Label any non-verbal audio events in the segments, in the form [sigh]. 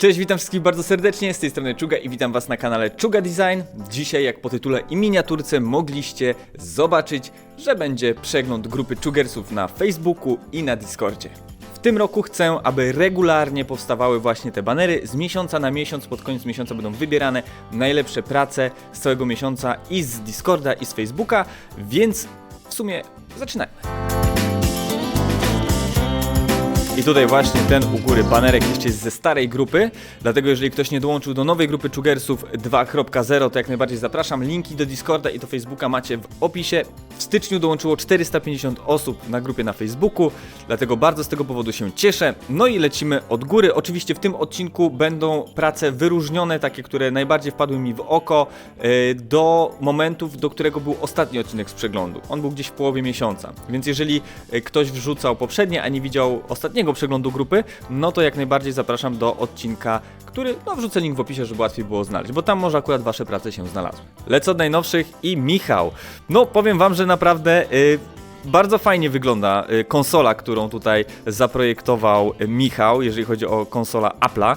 Cześć, witam wszystkich bardzo serdecznie, z tej strony Czuga i witam was na kanale Czuga Design. Dzisiaj, jak po tytule i miniaturce, mogliście zobaczyć, że będzie przegląd grupy Czugersów na Facebooku i na Discordzie. W tym roku chcę, aby regularnie powstawały właśnie te banery. Z miesiąca na miesiąc, pod koniec miesiąca będą wybierane najlepsze prace z całego miesiąca i z Discorda i z Facebooka, więc w sumie zaczynajmy. I tutaj właśnie ten u góry banerek jeszcze jest ze starej grupy, dlatego jeżeli ktoś nie dołączył do nowej grupy Czugersów 2.0, to jak najbardziej zapraszam. Linki do Discorda i do Facebooka macie w opisie. W styczniu dołączyło 450 osób na grupie na Facebooku, dlatego bardzo z tego powodu się cieszę. No i lecimy od góry. Oczywiście w tym odcinku będą prace wyróżnione, takie, które najbardziej wpadły mi w oko, yy, do momentów, do którego był ostatni odcinek z przeglądu. On był gdzieś w połowie miesiąca, więc jeżeli yy, ktoś wrzucał poprzednie, a nie widział ostatniego przeglądu grupy, no to jak najbardziej zapraszam do odcinka, który, no wrzucę link w opisie, żeby łatwiej było znaleźć, bo tam może akurat wasze prace się znalazły. Lecę od najnowszych i Michał. No powiem wam, że naprawdę... Yy, bardzo fajnie wygląda y, konsola, którą tutaj zaprojektował y, Michał, jeżeli chodzi o konsola Apple'a.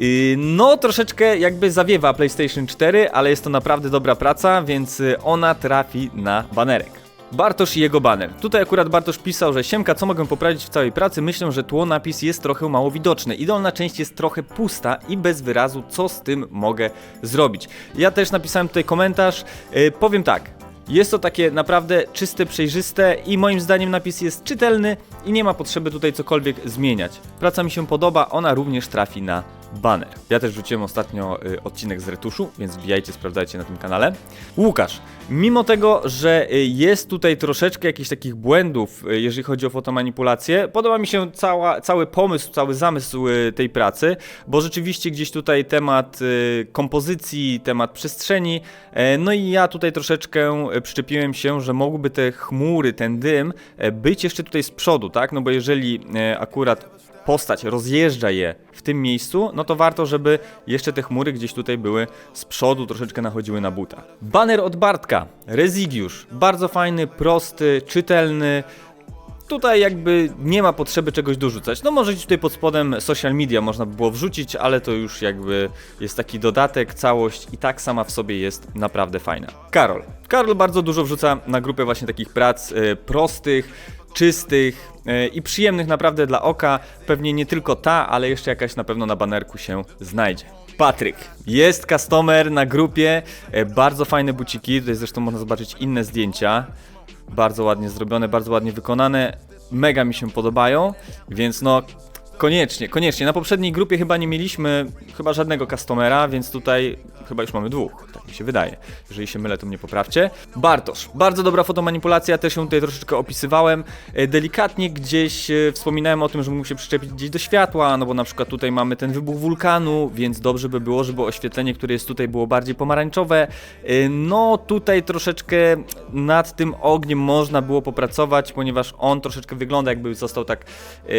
Y, No, troszeczkę jakby zawiewa PlayStation 4, ale jest to naprawdę dobra praca, więc ona trafi na banerek. Bartosz i jego baner. Tutaj akurat Bartosz pisał, że Siemka, co mogę poprawić w całej pracy? Myślę, że tło napis jest trochę mało widoczny. I dolna część jest trochę pusta i bez wyrazu, co z tym mogę zrobić. Ja też napisałem tutaj komentarz. Yy, powiem tak, jest to takie naprawdę czyste, przejrzyste i moim zdaniem napis jest czytelny i nie ma potrzeby tutaj cokolwiek zmieniać. Praca mi się podoba, ona również trafi na banner. Ja też wrzuciłem ostatnio y, odcinek z retuszu, więc wbijajcie, sprawdzajcie na tym kanale. Łukasz, mimo tego, że y, jest tutaj troszeczkę jakichś takich błędów, y, jeżeli chodzi o fotomanipulację, podoba mi się cała, cały pomysł, cały zamysł tej pracy, bo rzeczywiście gdzieś tutaj temat kompozycji, temat przestrzeni, e, no i ja tutaj troszeczkę przyczepiłem się, że mogłyby te chmury, ten dym e, być jeszcze tutaj z przodu, tak? No bo jeżeli e, akurat postać rozjeżdża je w tym miejscu, no to warto, żeby jeszcze te chmury gdzieś tutaj były z przodu, troszeczkę nachodziły na buta. Banner od Bartka, Rezygiusz, bardzo fajny, prosty, czytelny, Tutaj jakby nie ma potrzeby czegoś dorzucać. No może tutaj pod spodem social media można by było wrzucić, ale to już jakby jest taki dodatek, całość i tak sama w sobie jest naprawdę fajna. Karol. Karol bardzo dużo wrzuca na grupę właśnie takich prac y, prostych, czystych y, i przyjemnych naprawdę dla oka. Pewnie nie tylko ta, ale jeszcze jakaś na pewno na banerku się znajdzie. Patryk. Jest customer na grupie, y, bardzo fajne buciki, tutaj zresztą można zobaczyć inne zdjęcia. Bardzo ładnie zrobione, bardzo ładnie wykonane. Mega mi się podobają, więc no koniecznie, koniecznie. Na poprzedniej grupie chyba nie mieliśmy chyba żadnego customera, więc tutaj chyba już mamy dwóch, tak mi się wydaje. Jeżeli się mylę, to mnie poprawcie. Bartosz, bardzo dobra fotomanipulacja, też ją tutaj troszeczkę opisywałem. E, Delikatnie gdzieś e, wspominałem o tym, że mógł się przyczepić gdzieś do światła, no bo na przykład tutaj mamy ten wybuch wulkanu, więc dobrze by było, żeby oświetlenie, które jest tutaj było bardziej pomarańczowe. E, No tutaj troszeczkę nad tym ogniem można było popracować, ponieważ on troszeczkę wygląda jakby został tak e,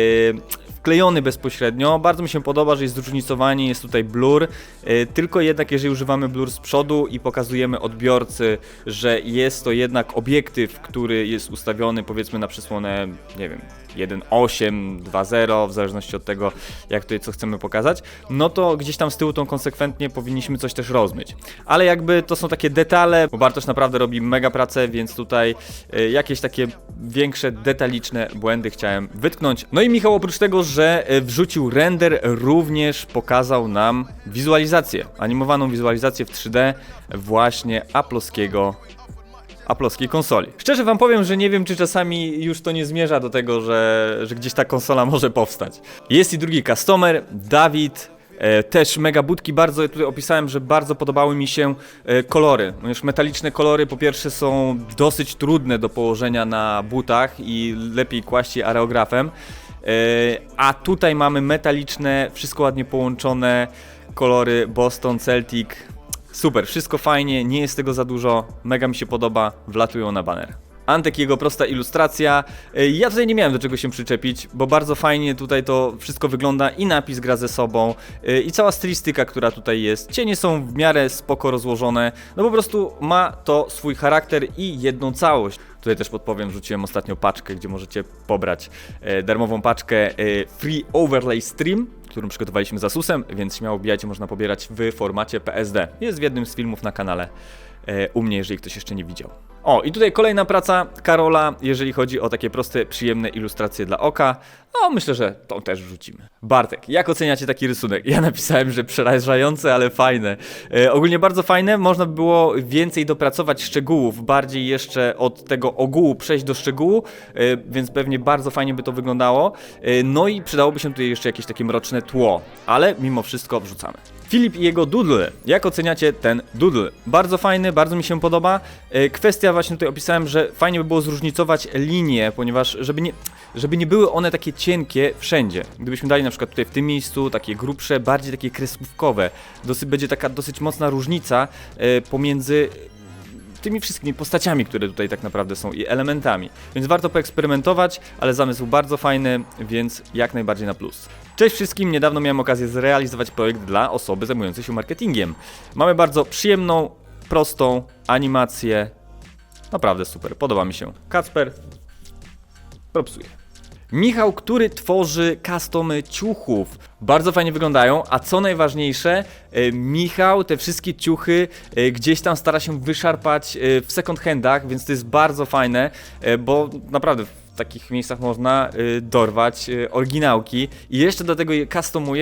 wklejony bezpośrednio. Bardzo mi się podoba, że jest zróżnicowanie, jest tutaj blur, e, tylko jednak jeżeli używamy blur z przodu i pokazujemy odbiorcy, że jest to jednak obiektyw, który jest ustawiony powiedzmy na przysłonę, nie wiem, 1.8, 2.0, w zależności od tego, jak tutaj co chcemy pokazać, no to gdzieś tam z tyłu tą konsekwentnie powinniśmy coś też rozmyć. Ale jakby to są takie detale, bo Bartosz naprawdę robi mega pracę, więc tutaj y, jakieś takie większe, detaliczne błędy chciałem wytknąć. No i Michał oprócz tego, że y, wrzucił render, również pokazał nam wizualizację, animowaną wizualizację w 3D właśnie Apple'owskiego Apple'owskiej konsoli. Szczerze wam powiem, że nie wiem, czy czasami już to nie zmierza do tego, że, że gdzieś ta konsola [laughs] może powstać. Jest i drugi customer, Dawid. E, też mega budki, bardzo tutaj opisałem, że bardzo podobały mi się e, kolory. Już metaliczne kolory po pierwsze są dosyć trudne do położenia na butach i lepiej kłaść je areografem. E, a tutaj mamy metaliczne, wszystko ładnie połączone kolory Boston, Celtic, Super, wszystko fajnie, nie jest tego za dużo, mega mi się podoba, wlatują na baner. Antek, jego prosta ilustracja. Y, Ja tutaj nie miałem do czego się przyczepić, bo bardzo fajnie tutaj to wszystko wygląda i napis gra ze sobą y, i cała stylistyka, która tutaj jest. Cienie są w miarę spoko rozłożone, no po prostu ma to swój charakter i jedną całość. Tutaj też podpowiem, rzuciłem ostatnio paczkę, gdzie możecie pobrać e, darmową paczkę Free Overlay Stream, którą przygotowaliśmy z Asusem, więc śmiało wbijajcie, można pobierać w formacie PSD. Jest w jednym z filmów na kanale e, u mnie, jeżeli ktoś jeszcze nie widział. O, i tutaj kolejna praca Karola, jeżeli chodzi o takie proste, przyjemne ilustracje dla oka. No, myślę, że to też wrzucimy. Bartek, jak oceniacie taki rysunek? Ja napisałem, że przerażające, ale fajne. E, ogólnie bardzo fajne, można by było więcej dopracować szczegółów, bardziej jeszcze od tego ogółu przejść do szczegółu, e, więc pewnie bardzo fajnie by to wyglądało. E, no i przydałoby się tutaj jeszcze jakieś takie mroczne tło, ale mimo wszystko wrzucamy. Filip i jego doodle. Jak oceniacie ten doodle? Bardzo fajny, bardzo mi się podoba. E, Kwestia właśnie tutaj opisałem, że fajnie by było zróżnicować linie, ponieważ żeby nie, żeby nie były one takie cienkie wszędzie. Gdybyśmy dali na przykład tutaj w tym miejscu takie grubsze, bardziej takie kreskówkowe, dosyć, będzie taka dosyć mocna różnica e, pomiędzy tymi wszystkimi postaciami, które tutaj tak naprawdę są i elementami. Więc warto poeksperymentować, ale zamysł bardzo fajny, więc jak najbardziej na plus. Cześć wszystkim, niedawno miałem okazję zrealizować projekt dla osoby zajmującej się marketingiem. Mamy bardzo przyjemną, prostą animację. Naprawdę super, podoba mi się. Kacper, propsuje. Michał, który tworzy customy ciuchów. Bardzo fajnie wyglądają, a co najważniejsze, e, Michał te wszystkie ciuchy e, gdzieś tam stara się wyszarpać e, w second handach, więc to jest bardzo fajne, bo naprawdę w takich miejscach można e, dorwać e, oryginałki i jeszcze do tego je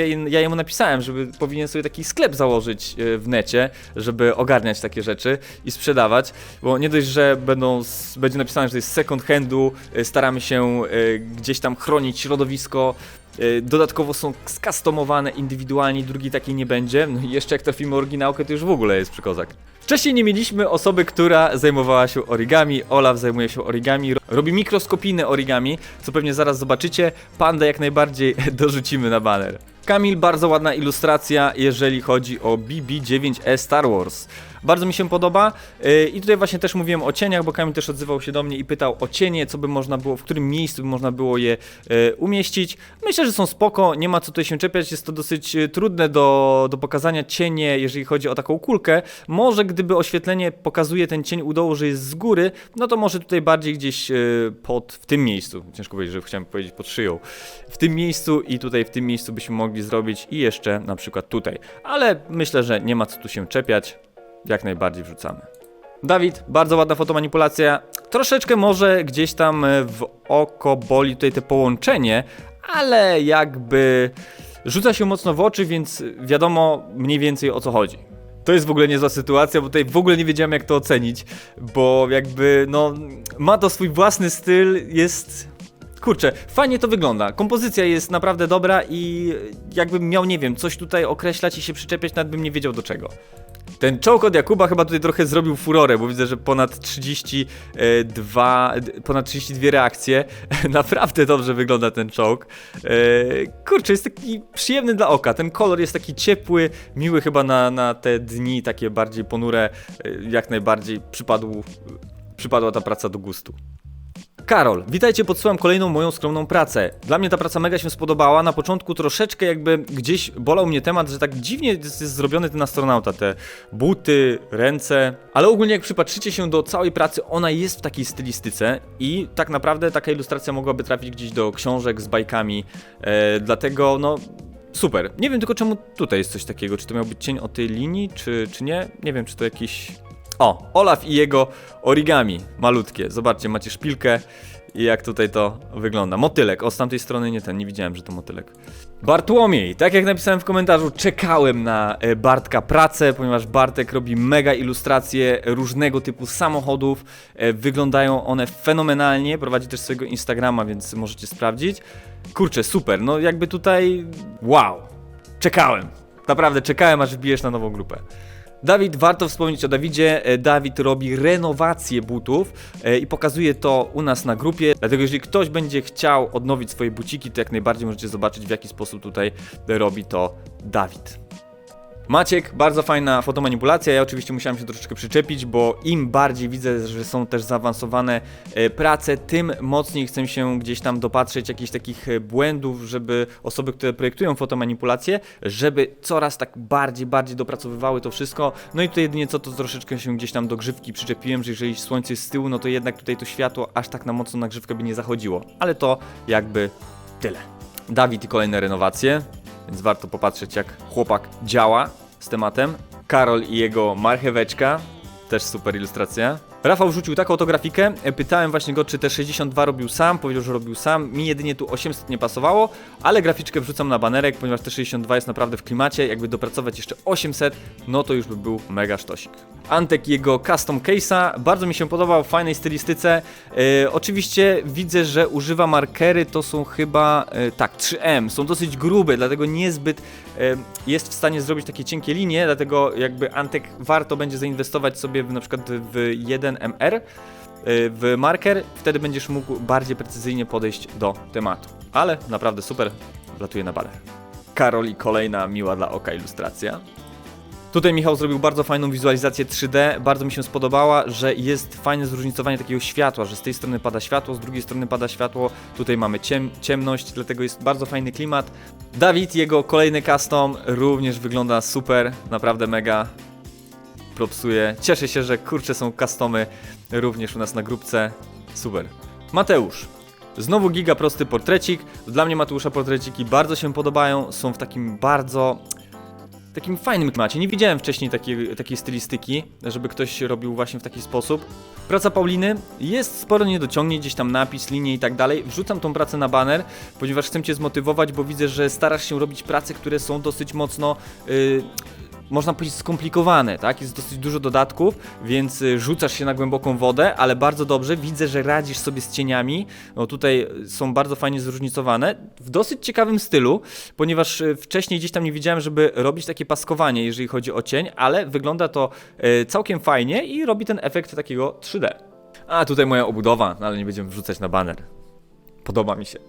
i ja jemu napisałem, żeby powinien sobie taki sklep założyć e, w necie, żeby ogarniać takie rzeczy i sprzedawać, bo nie dość, że będą, będzie napisane, że to jest second handu, e, staramy się e, gdzieś tam chronić środowisko, e, dodatkowo są skustomowane indywidualnie, drugi takiej nie będzie, no i jeszcze jak trafimy oryginałkę, to już w ogóle jest przykozak. Wcześniej nie mieliśmy osoby, która zajmowała się origami. Olaf zajmuje się origami, ro- robi mikroskopijne origami, co pewnie zaraz zobaczycie. Panda jak najbardziej [laughs] dorzucimy na banner. Kamil, bardzo ładna ilustracja, jeżeli chodzi o BB-9E Star Wars. Bardzo mi się podoba yy, i tutaj właśnie też mówiłem o cieniach, bo Kamil też odzywał się do mnie i pytał o cienie, co by można było, w którym miejscu by można było je yy, umieścić. Myślę, że są spoko, nie ma co tutaj się czepiać, jest to dosyć yy, trudne do, do pokazania cienie, jeżeli chodzi o taką kulkę. Może gdyby oświetlenie pokazuje ten cień u dołu, że jest z góry, no to może tutaj bardziej gdzieś pod, w tym miejscu, ciężko powiedzieć, że chciałem powiedzieć pod szyją, w tym miejscu i tutaj w tym miejscu byśmy mogli zrobić i jeszcze na przykład tutaj. Ale myślę, że nie ma co tu się czepiać, jak najbardziej wrzucamy. Dawid, bardzo ładna fotomanipulacja. Troszeczkę może gdzieś tam e, w oko boli tutaj te połączenie, ale jakby rzuca się mocno w oczy, więc wiadomo mniej więcej o co chodzi. To jest w ogóle niezła sytuacja, bo tutaj w ogóle nie wiedziałem jak to ocenić, bo jakby no ma to swój własny styl, jest Kurczę, fajnie to wygląda. Kompozycja jest naprawdę dobra i jakbym miał, nie wiem, coś tutaj określać i się przyczepiać, nawet bym nie wiedział do czego. Ten czołg od Jakuba chyba tutaj trochę zrobił furorę, bo widzę, że ponad 32, d- ponad 32 reakcje. [laughs] Naprawdę dobrze wygląda ten czołg. E, Kurczę, jest taki przyjemny dla oka. Ten kolor jest taki ciepły, miły chyba na, na te dni takie bardziej ponure. E, Jak najbardziej przypadł, przypadła ta praca do gustu. Karol, witajcie, podsyłam kolejną moją skromną pracę. Dla mnie ta praca mega się spodobała. Na początku troszeczkę jakby gdzieś bolał mnie temat, że tak dziwnie jest, jest zrobiony ten astronauta. Te buty, ręce. Ale ogólnie jak przypatrzycie się do całej pracy, ona jest w takiej stylistyce i tak naprawdę taka ilustracja mogłaby trafić gdzieś do książek z bajkami. E, dlatego no... Super. Nie wiem tylko czemu tutaj jest coś takiego. Czy to miał być cień o tej linii, czy, czy nie? Nie wiem, czy to jakiś o, Olaf i jego origami, malutkie. Zobaczcie, macie szpilkę i jak tutaj to wygląda. Motylek, o z tamtej strony nie ten, nie widziałem, że to motylek. Bartłomiej, tak jak napisałem w komentarzu, czekałem na e, Bartka pracę, ponieważ Bartek robi mega ilustracje różnego typu samochodów. E, Wyglądają one fenomenalnie, prowadzi też swojego Instagrama, więc możecie sprawdzić. Kurczę, super, no jakby tutaj wow, czekałem. Naprawdę czekałem, aż wbijesz na nową grupę. Dawid, warto wspomnieć o Dawidzie. E, Dawid robi renowację butów e, i pokazuje to u nas na grupie. Dlatego, jeżeli ktoś będzie chciał odnowić swoje buciki, to jak najbardziej możecie zobaczyć, w jaki sposób tutaj robi to Dawid. Maciek, bardzo fajna fotomanipulacja. Ja oczywiście musiałem się troszeczkę przyczepić, bo im bardziej widzę, że są też zaawansowane e, prace, tym mocniej chcę się gdzieś tam dopatrzeć jakichś takich e, błędów, żeby osoby, które projektują fotomanipulacje, żeby coraz tak bardziej, bardziej dopracowywały to wszystko. No i tutaj jedynie co, to troszeczkę się gdzieś tam do grzywki przyczepiłem, że jeżeli słońce jest z tyłu, no to jednak tutaj to światło aż tak na mocno na grzywkę by nie zachodziło. Ale to jakby tyle. Dawid i kolejne renowacje. Więc warto popatrzeć jak chłopak działa z tematem. Karol i jego marcheweczka, też super ilustracja. Rafał wrzucił taką oto grafikę. Pytałem właśnie go, czy te 62 robił sam. Powiedział, że robił sam. Mi jedynie tu 800 nie pasowało, ale graficzkę wrzucam na banerek, ponieważ te 62 jest naprawdę w klimacie. Jakby dopracować jeszcze 800, no to już by był mega sztosik. Antek jego custom case'a bardzo mi się podobał, w fajnej stylistyce. E, oczywiście widzę, że używa markery, to są chyba, e, tak, 3M, są dosyć grube, dlatego niezbyt e, jest w stanie zrobić takie cienkie linie, dlatego jakby Antek warto będzie zainwestować sobie w, na przykład w 1MR, e, w marker, wtedy będziesz mógł bardziej precyzyjnie podejść do tematu. Ale naprawdę super, latuje na baler. Karol i kolejna miła dla oka ilustracja. Tutaj Michał zrobił bardzo fajną wizualizację 3D, bardzo mi się spodobała, że jest fajne zróżnicowanie takiego światła, że z tej strony pada światło, z drugiej strony pada światło, tutaj mamy ciem ciemność, dlatego jest bardzo fajny klimat. Dawid, jego kolejny custom również wygląda super, naprawdę mega. Propsuje. Cieszę się, że kurczę są customy również u nas na grupce. Super. Mateusz. Znowu giga prosty portrecik. Dla mnie Mateusza portreciki bardzo się podobają. Są w takim bardzo takim fajnym klimacie. Nie widziałem wcześniej takiej, takiej stylistyki, żeby ktoś robił właśnie w taki sposób. Praca Pauliny jest sporo niedociągnięć, gdzieś tam napis, linie i tak dalej. Wrzucam tą pracę na baner, ponieważ chcę Cię zmotywować, bo widzę, że starasz się robić prace, które są dosyć mocno. Yy, można powiedzieć skomplikowane, tak? Jest dosyć dużo dodatków, więc y, rzucasz się na głęboką wodę, ale bardzo dobrze. Widzę, że radzisz sobie z cieniami. No tutaj y, są bardzo fajnie zróżnicowane. W dosyć ciekawym stylu, ponieważ y, wcześniej gdzieś tam nie widziałem, żeby robić takie paskowanie, jeżeli chodzi o cień, ale wygląda to całkiem fajnie i robi ten efekt takiego 3D. A tutaj moja obudowa, no ale nie będziemy wrzucać na baner. Podoba mi się.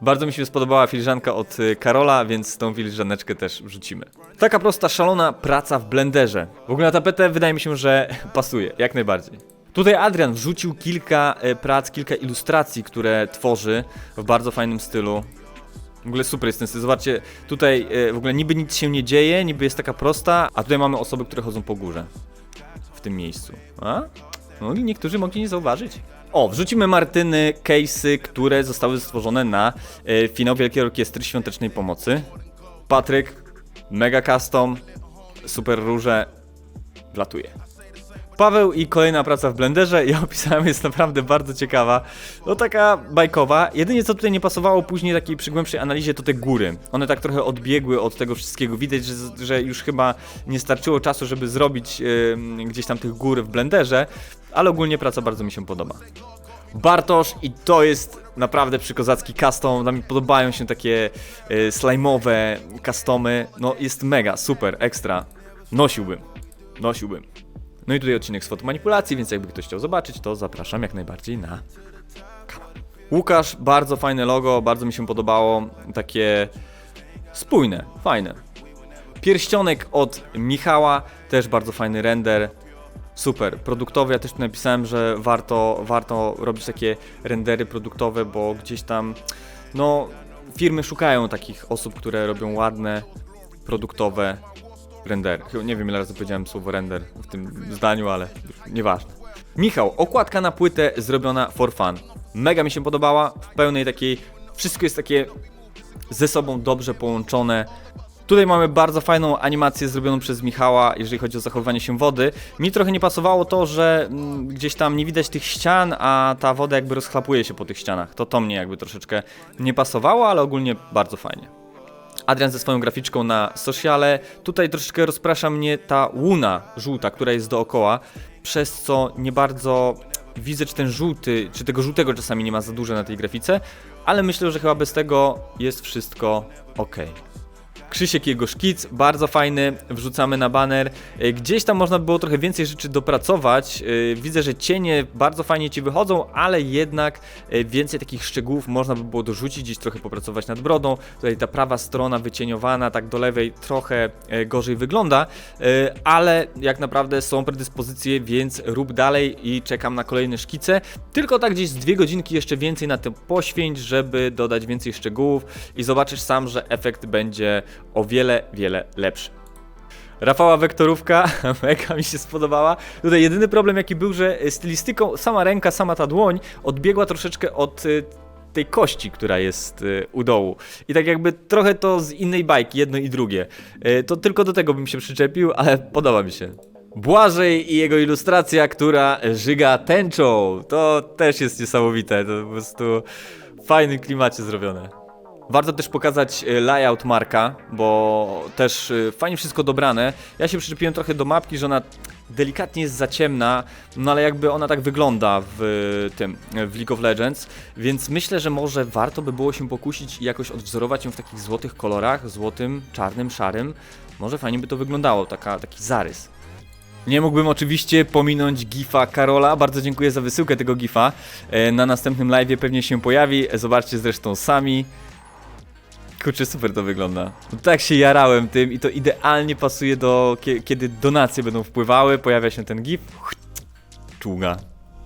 Bardzo mi się spodobała filiżanka od y, Karola, więc tą filiżaneczkę też wrzucimy. Taka prosta, szalona praca w blenderze. W ogóle na tapetę wydaje mi się, że [laughs] pasuje, jak najbardziej. Tutaj Adrian wrzucił kilka e, prac, kilka ilustracji, które tworzy w bardzo fajnym stylu. W ogóle super jest ten styl. Zobaczcie, tutaj e, w ogóle niby nic się nie dzieje, niby jest taka prosta, a tutaj mamy osoby, które chodzą po górze. W tym miejscu. A? No niektórzy mogli nie zauważyć. O, wrzucimy Martyny case'y, które zostały stworzone na e, finał Wielkiej Orkiestry Świątecznej Pomocy. Patryk, mega custom, super róże, wlatuje. Paweł i kolejna praca w Blenderze, ja opisałem, jest naprawdę bardzo ciekawa. No taka bajkowa. Jedynie co tutaj nie pasowało później takiej przy głębszej analizie to te góry. One tak trochę odbiegły od tego wszystkiego. Widać, że, że już chyba nie starczyło czasu, żeby zrobić yy, gdzieś tam tych gór w Blenderze, ale ogólnie praca bardzo mi się podoba. Bartosz i to jest naprawdę przykozacki custom, mnie podobają się takie y, slajmowe customy, no jest mega, super, ekstra, nosiłbym, nosiłbym. No i tutaj odcinek z fotomanipulacji, więc jakby ktoś chciał zobaczyć, to zapraszam jak najbardziej na kanał. Łukasz, bardzo fajne logo, bardzo mi się podobało, takie spójne, fajne. Pierścionek od Michała, też bardzo fajny render, Super, produktowy, ja też tu napisałem, że warto, warto robić takie rendery produktowe, bo gdzieś tam, no, firmy szukają takich osób, które robią ładne, produktowe rendery. Chyba Nie wiem ile razy powiedziałem słowo render w tym zdaniu, ale nieważne. Michał, okładka na płytę zrobiona for fun. Mega mi się podobała, w pełnej takiej, wszystko jest takie ze sobą dobrze połączone. Tutaj mamy bardzo fajną animację zrobioną przez Michała, jeżeli chodzi o zachowywanie się wody. Mi trochę nie pasowało to, że mm, gdzieś tam nie widać tych ścian, a ta woda jakby rozchlapuje się po tych ścianach. To to mnie jakby troszeczkę nie pasowało, ale ogólnie bardzo fajnie. Adrian ze swoją graficzką na sociale. Tutaj troszeczkę rozprasza mnie ta łuna żółta, która jest dookoła, przez co nie bardzo widzę, czy ten żółty, czy tego żółtego czasami nie ma za dużo na tej grafice, ale myślę, że chyba bez tego jest wszystko ok. Krzysiek jego szkic, bardzo fajny, wrzucamy na baner. E, Gdzieś tam można by było trochę więcej rzeczy dopracować. E, Widzę, że cienie bardzo fajnie ci wychodzą, ale jednak e, więcej takich szczegółów można by było dorzucić, gdzieś trochę popracować nad brodą. Tutaj ta prawa strona wycieniowana, tak do lewej trochę gorzej wygląda, ale jak naprawdę są predyspozycje, więc rób dalej i czekam na kolejne szkice. Tylko tak gdzieś z dwie godzinki jeszcze więcej na tym poświęć, żeby dodać więcej szczegółów i zobaczysz sam, że efekt będzie o wiele, wiele lepszy. Rafała wektorówka, [laughs] mega mi się spodobała. Tutaj jedyny problem jaki był, że stylistyką sama ręka, sama ta dłoń odbiegła troszeczkę od y, tej kości, która jest y, u dołu. I tak jakby trochę to z innej bajki, jedno i drugie. Y, to tylko do tego bym się przyczepił, ale podoba mi się. Błażej i jego ilustracja, która żyga tęczą. To też jest niesamowite. To po prostu w fajnym klimacie zrobione. Warto też pokazać e, layout Marka, bo też e, fajnie wszystko dobrane. Ja się przyczepiłem trochę do mapki, że ona delikatnie jest za ciemna, no ale jakby ona tak wygląda w tym, w League of Legends, więc myślę, że może warto by było się pokusić i jakoś odwzorować ją w takich złotych kolorach, złotym, czarnym, szarym. Może fajnie by to wyglądało, taka, taki zarys. Nie mógłbym oczywiście pominąć gifa Karola. Bardzo dziękuję za wysyłkę tego gifa. E, Na następnym live pewnie się pojawi. Zobaczcie zresztą sami. Kurczę, super to wygląda. No tak się jarałem tym i to idealnie pasuje do kie- kiedy donacje będą wpływały, pojawia się ten gif. Czuga.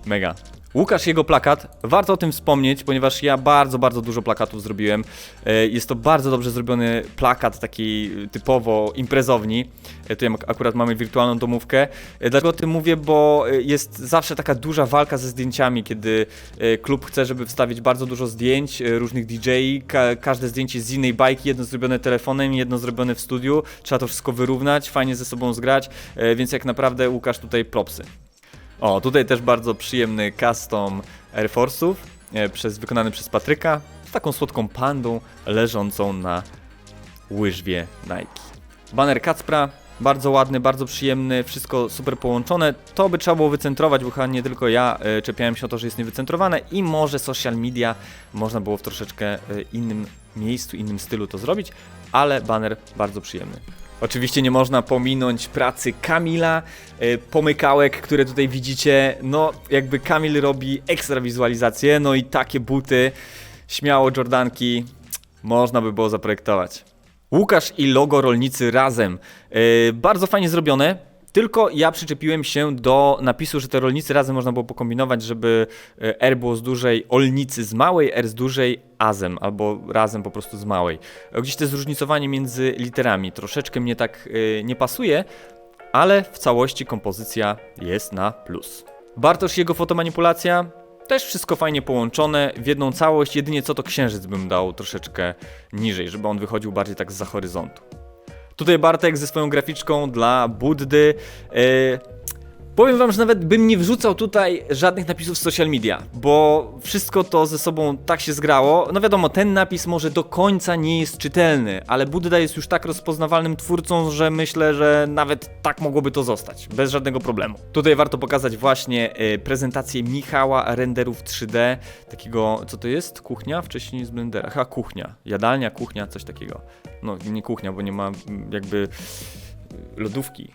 Mega. Łukasz jego plakat, warto o tym wspomnieć, ponieważ ja bardzo, bardzo dużo plakatów zrobiłem. E, Jest to bardzo dobrze zrobiony plakat, taki typowo imprezowni. E, Tu ak- akurat mamy wirtualną domówkę. E, Dlaczego o tym mówię? Bo jest zawsze taka duża walka ze zdjęciami, kiedy klub chce, żeby wstawić bardzo dużo zdjęć różnych DJ. Ka każde zdjęcie z innej bajki, jedno zrobione telefonem, jedno zrobione w studiu. Trzeba to wszystko wyrównać, fajnie ze sobą zgrać, więc jak naprawdę Łukasz tutaj propsy. O, tutaj też bardzo przyjemny custom Air Force'ów, e, przez, wykonany przez Patryka, z taką słodką pandą leżącą na łyżwie Nike. Banner Kacpra, bardzo ładny, bardzo przyjemny, wszystko super połączone. To by trzeba było wycentrować, bo chyba nie tylko ja e, czepiałem się o to, że jest niewycentrowane i może social media można było w troszeczkę e, innym miejscu, innym stylu to zrobić, ale banner bardzo przyjemny. Oczywiście nie można pominąć pracy Kamila, e, pomykałek, które tutaj widzicie. No, jakby Kamil robi ekstra wizualizację, no i takie buty, śmiało Jordanki, można by było zaprojektować. Łukasz i logo rolnicy razem. E, bardzo fajnie zrobione. Tylko ja przyczepiłem się do napisu, że te rolnicy razem można było pokombinować, żeby e, R było z dużej, olnicy z małej, R z dużej, azem, albo razem po prostu z małej. Gdzieś to zróżnicowanie między literami troszeczkę mnie tak e, nie pasuje, ale w całości kompozycja jest na plus. Bartosz jego fotomanipulacja, też wszystko fajnie połączone w jedną całość, jedynie co to księżyc bym dał troszeczkę niżej, żeby on wychodził bardziej tak za horyzontu. Tutaj Bartek ze swoją graficzką dla Buddy. Yy, powiem wam, że nawet bym nie wrzucał tutaj żadnych napisów z social media, bo wszystko to ze sobą tak się zgrało. No wiadomo, ten napis może do końca nie jest czytelny, ale Budda jest już tak rozpoznawalnym twórcą, że myślę, że nawet tak mogłoby to zostać, bez żadnego problemu. Tutaj warto pokazać właśnie yy, prezentację Michała renderów 3D, takiego, co to jest? Kuchnia? Wcześniej z Blendera. Chyba kuchnia. Jadalnia, kuchnia, coś takiego. No, nie kuchnia, bo nie ma mm, jakby lodówki,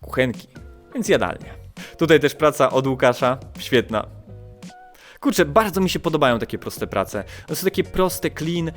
kuchenki, więc jadalnia. Tutaj też praca od Łukasza, świetna. Kurczę, bardzo mi się podobają takie proste prace. One są takie proste, clean,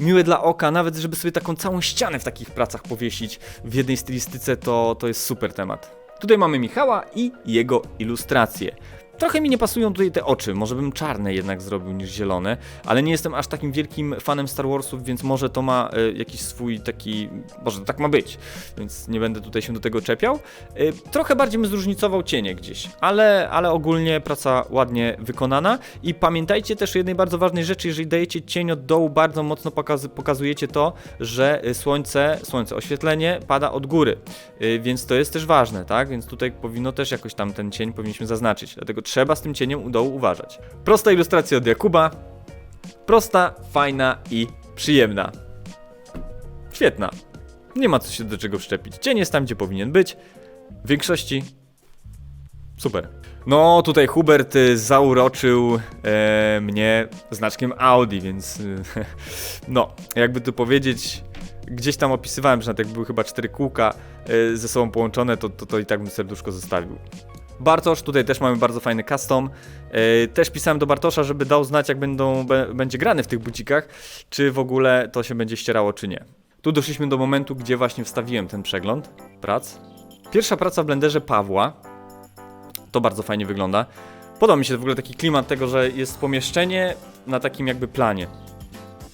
miłe dla oka, nawet żeby sobie taką całą ścianę w takich pracach powiesić w jednej stylistyce, to, to jest super temat. Tutaj mamy Michała i jego ilustracje. Trochę mi nie pasują tutaj te oczy, może bym czarne jednak zrobił niż zielone, ale nie jestem aż takim wielkim fanem Star Warsów, więc może to ma e, jakiś swój taki, może tak ma być, więc nie będę tutaj się do tego czepiał. E, trochę bardziej bym zróżnicował cienie gdzieś, ale, ale ogólnie praca ładnie wykonana. I pamiętajcie też o jednej bardzo ważnej rzeczy, jeżeli dajecie cień od dołu, bardzo mocno pokaz pokazujecie to, że e, słońce, słońce, oświetlenie pada od góry, więc to jest też ważne, tak, więc tutaj powinno też jakoś tam ten cień powinniśmy zaznaczyć, dlatego trzeba z tym cieniem u dołu uważać. Prosta ilustracja od Jakuba, prosta, fajna i przyjemna. Świetna. Nie ma co się do czego wszczepić. Cień jest tam, gdzie powinien być. W większości super. No, tutaj Hubert y, zauroczył e, mnie znaczkiem Audi, więc y, [laughs] no, jakby tu powiedzieć, gdzieś tam opisywałem, że nawet jak były chyba cztery kółka e, ze sobą połączone, to, to, to i tak bym serduszko zostawił. Bartosz, tutaj też mamy bardzo fajny custom. E, też pisałem do Bartosza, żeby dał znać, jak będą, będzie grany w tych bucikach, czy w ogóle to się będzie ścierało, czy nie. Tu doszliśmy do momentu, gdzie właśnie wstawiłem ten przegląd prac. Pierwsza praca w blenderze Pawła. To bardzo fajnie wygląda. Podoba mi się w ogóle taki klimat tego, że jest pomieszczenie na takim jakby planie.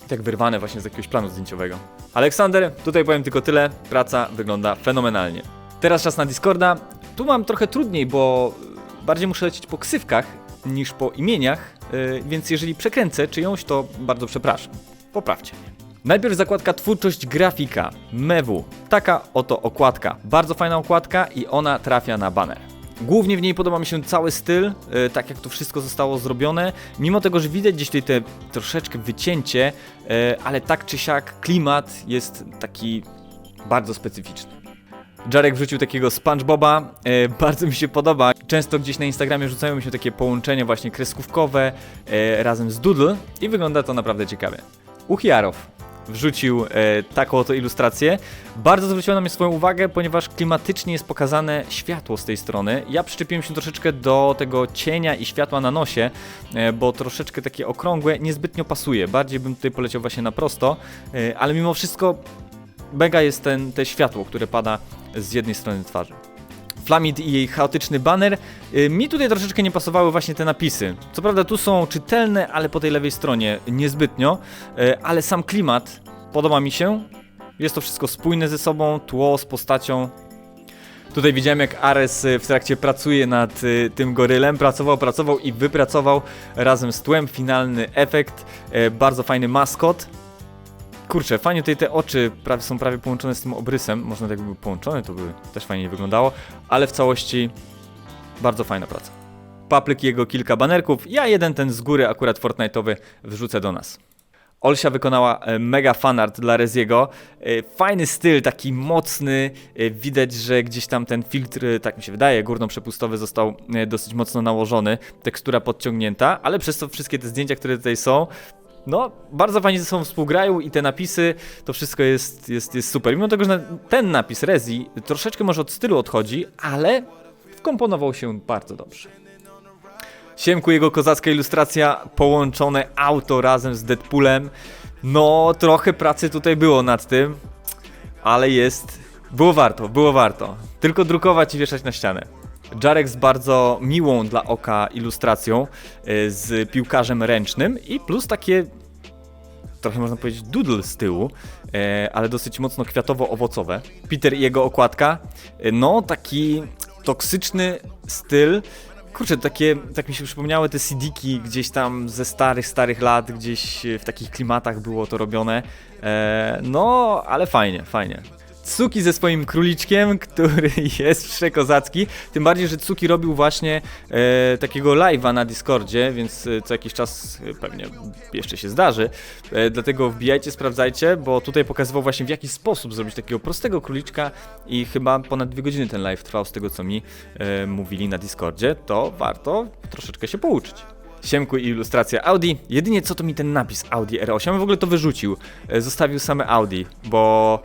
Tak wyrwane właśnie z jakiegoś planu zdjęciowego. Aleksander, tutaj powiem tylko tyle. Praca wygląda fenomenalnie. Teraz czas na Discorda. Tu mam trochę trudniej, bo bardziej muszę lecieć po ksywkach, niż po imieniach, yy, więc jeżeli przekręcę czyjąś, to bardzo przepraszam. Poprawcie mnie. Najpierw zakładka Twórczość Grafika, Mewu. Taka oto okładka. Bardzo fajna okładka i ona trafia na banner. Głównie w niej podoba mi się cały styl, e, tak jak to wszystko zostało zrobione. Mimo tego, że widać gdzieś tutaj te troszeczkę wycięcie, e, ale tak czy siak klimat jest taki bardzo specyficzny. Jarek wrzucił takiego SpongeBoba, e, bardzo mi się podoba. Często gdzieś na Instagramie rzucają mi się takie połączenia właśnie kreskówkowe e, razem z Doodle i wygląda to naprawdę ciekawie. Uchiarow wrzucił e, taką oto ilustrację. Bardzo zwróciła na mnie swoją uwagę, ponieważ klimatycznie jest pokazane światło z tej strony. Ja przyczepiłem się troszeczkę do tego cienia i światła na nosie, e, bo troszeczkę takie okrągłe niezbytnio pasuje. Bardziej bym tutaj poleciał właśnie na prosto, e, ale mimo wszystko mega jest ten, te światło, które pada z jednej strony twarzy. Flamid i jej chaotyczny banner. Y, Mi tutaj troszeczkę nie pasowały właśnie te napisy. Co prawda tu są czytelne, ale po tej lewej stronie niezbytnio, y, ale sam klimat podoba mi się. Jest to wszystko spójne ze sobą, tło z postacią. Tutaj widziałem jak Ares y, w trakcie pracuje nad tym gorylem, pracował, pracował i wypracował razem z tłem finalny efekt. Bardzo fajny maskot. Kurczę, fajnie tutaj te oczy prawie, są prawie połączone z tym obrysem. Można tak by były połączone, to by też fajnie wyglądało, ale w całości bardzo fajna praca. Paplyk jego kilka banerków, ja jeden ten z góry akurat Fortnite'owy wrzucę do nas. Olsia wykonała e, mega fanart dla Reziego. E, Fajny styl, taki mocny. e, Widać, że gdzieś tam ten filtr, tak mi się wydaje, górno-przepustowy został dosyć mocno nałożony. Tekstura podciągnięta, ale przez to wszystkie te zdjęcia, które tutaj są, no, bardzo fajnie ze sobą współgrają i te napisy, to wszystko jest, jest, jest super. Mimo tego, że ten napis Rezi troszeczkę może od stylu odchodzi, ale wkomponował się bardzo dobrze. Siemku, jego kozacka ilustracja, połączone auto razem z Deadpoolem. No, trochę pracy tutaj było nad tym, ale jest. Było warto, było warto. Tylko drukować i wieszać na ścianę. Jarek z bardzo miłą dla oka ilustracją y, z piłkarzem ręcznym i plus takie trochę można powiedzieć doodle z tyłu, e, ale dosyć mocno kwiatowo-owocowe. Peter i jego okładka, e, no taki toksyczny styl. Kurczę, takie, tak mi się przypomniały te CD-ki gdzieś tam ze starych, starych lat, gdzieś w takich klimatach było to robione. E, no, ale fajnie, fajnie. Tsuki ze swoim króliczkiem, który [laughs] jest przekozacki. Tym bardziej, że Tsuki robił właśnie e, takiego live'a na Discordzie, więc e, co jakiś czas e, pewnie jeszcze się zdarzy. E, dlatego wbijajcie, sprawdzajcie, bo tutaj pokazywał właśnie w jaki sposób zrobić takiego prostego króliczka i chyba ponad dwie godziny ten live trwał z tego co mi e, mówili na Discordzie. To warto troszeczkę się pouczyć. Siemku i ilustracja Audi. Jedynie co to mi ten napis Audi R8 Ja bym w ogóle to wyrzucił. E, Zostawił same Audi, bo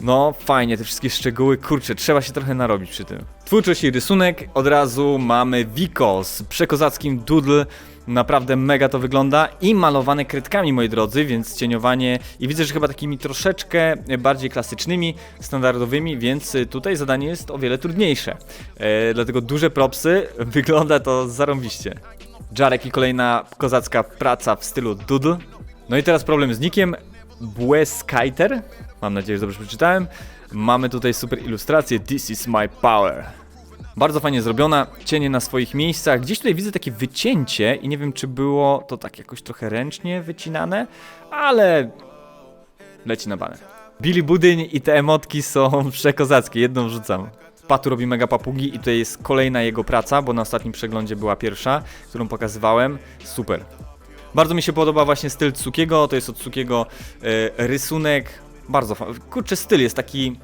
no fajnie, te wszystkie szczegóły, kurczę, trzeba się trochę narobić przy tym. Twórczość i rysunek, od razu mamy Vico z przekozackim doodle, naprawdę mega to wygląda i malowane kredkami, moi drodzy, więc cieniowanie i widzę, że chyba takimi troszeczkę bardziej klasycznymi, standardowymi, więc tutaj zadanie jest o wiele trudniejsze. E, dlatego duże propsy, [laughs] wygląda to zarąbiście. Jarek i kolejna kozacka praca w stylu doodle. No i teraz problem z nikiem. Błeskiter. Mam nadzieję, że dobrze przeczytałem. Mamy tutaj super ilustrację. This is my power. Bardzo fajnie zrobiona, cienie na swoich miejscach. Gdzieś tutaj widzę takie wycięcie i nie wiem, czy było to tak jakoś trochę ręcznie wycinane, ale leci na banner. Billy Budyń i te emotki są [laughs] przekozackie, jedną wrzucam. Patu robi mega papugi i tutaj jest kolejna jego praca, bo na ostatnim przeglądzie była pierwsza, którą pokazywałem. Super. Bardzo mi się podoba właśnie styl Tsukiego, to jest od Tsukiego e, rysunek. Bardzo fajny. Kurczę, styl jest taki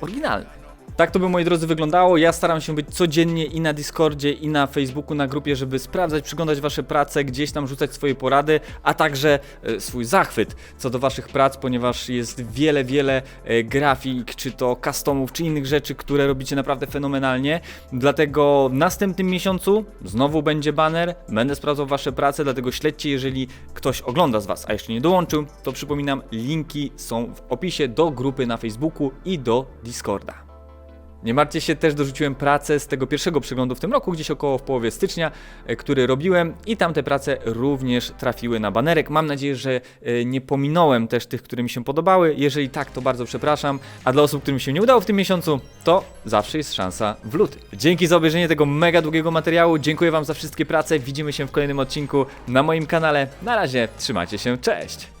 oryginalny. Tak to by, moi drodzy, wyglądało. Ja staram się być codziennie i na Discordzie, i na Facebooku, na grupie, żeby sprawdzać, przyglądać Wasze prace, gdzieś tam rzucać swoje porady, a także e, swój zachwyt co do Waszych prac, ponieważ jest wiele, wiele e, grafik, czy to customów, czy innych rzeczy, które robicie naprawdę fenomenalnie. Dlatego w następnym miesiącu znowu będzie banner, będę sprawdzał Wasze prace, dlatego śledźcie, jeżeli ktoś ogląda z Was, a jeszcze nie dołączył, to przypominam, linki są w opisie do grupy na Facebooku i do Discorda. Nie martwcie się, też dorzuciłem pracę z tego pierwszego przeglądu w tym roku, gdzieś około w połowie stycznia, e, który robiłem i tam te prace również trafiły na banerek. Mam nadzieję, że e, nie pominąłem też tych, które mi się podobały. Jeżeli tak, to bardzo przepraszam. A dla osób, którym się nie udało w tym miesiącu, to zawsze jest szansa w luty. Dzięki za obejrzenie tego mega długiego materiału. Dziękuję Wam za wszystkie prace. Widzimy się w kolejnym odcinku na moim kanale. Na razie, trzymajcie się, cześć!